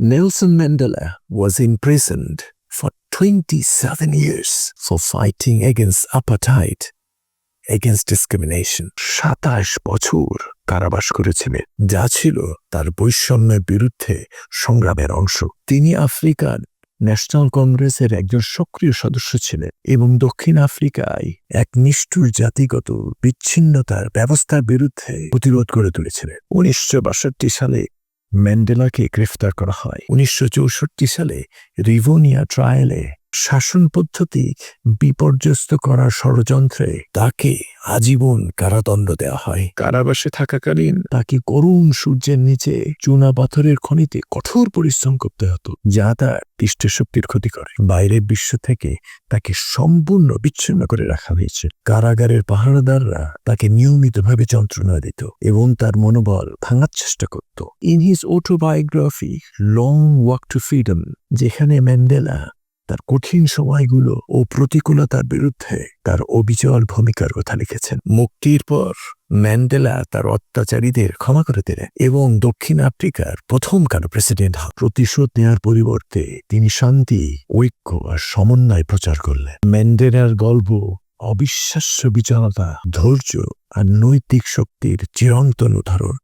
Nelson Mandela was imprisoned for 27 years for fighting against apartheid, against discrimination. সাতাশ বছর কারাবাস করেছিলেন যা ছিল তার বৈষম্যের বিরুদ্ধে সংগ্রামের অংশ তিনি আফ্রিকার ন্যাশনাল কংগ্রেসের একজন সক্রিয় সদস্য ছিলেন এবং দক্ষিণ আফ্রিকায় এক নিষ্ঠুর জাতিগত বিচ্ছিন্নতার ব্যবস্থার বিরুদ্ধে প্রতিরোধ করে তুলেছিলেন উনিশশো বাষট্টি সালে ম্যান্ডেলাকে গ্রেফতার করা হয় উনিশশো চৌষট্টি সালে রিভোনিয়া ট্রায়ালে শাসন পদ্ধতি বিপর্যস্ত করার ষড়যন্ত্রে তাকে আজীবন কারাদণ্ড দেওয়া হয়। কারাবাসে থাকাকালীন তাকে করুণ সূর্যের নিচে চুনা পাথরের খনিতে কঠোর পরিশ্রম করতে হতো যা তার দৃষ্টিশক্তির ক্ষতি করে। বাইরের বিশ্ব থেকে তাকে সম্পূর্ণ বিচ্ছিন্ন করে রাখা হয়েছে। কারাগারের পাহারাদাররা তাকে নিয়মিতভাবে যন্ত্রণা দিত এবং তার মনোবল ভাঙার চেষ্টা করত। In his autobiography long walk to freedom যেখানে ম্যান্ডেলা তার কঠিন সময়গুলো ও প্রতিকূলতার বিরুদ্ধে তার অবিচল ভূমিকার কথা লিখেছেন। মুক্তির পর ম্যান্ডেলা তার অত্যাচারীদের ক্ষমা করে দিলেন এবং দক্ষিণ আফ্রিকার প্রথম কারও প্রেসিডেন্ট প্রতিশোধ নেওয়ার পরিবর্তে তিনি শান্তি, ঐক্য আর সমন্বয় প্রচার করলেন। ম্যান্ডেলার গল্প, অবিশ্বাস্য বিচলতা, ধৈর্য আর নৈতিক শক্তির চিরন্তন উদাহরণ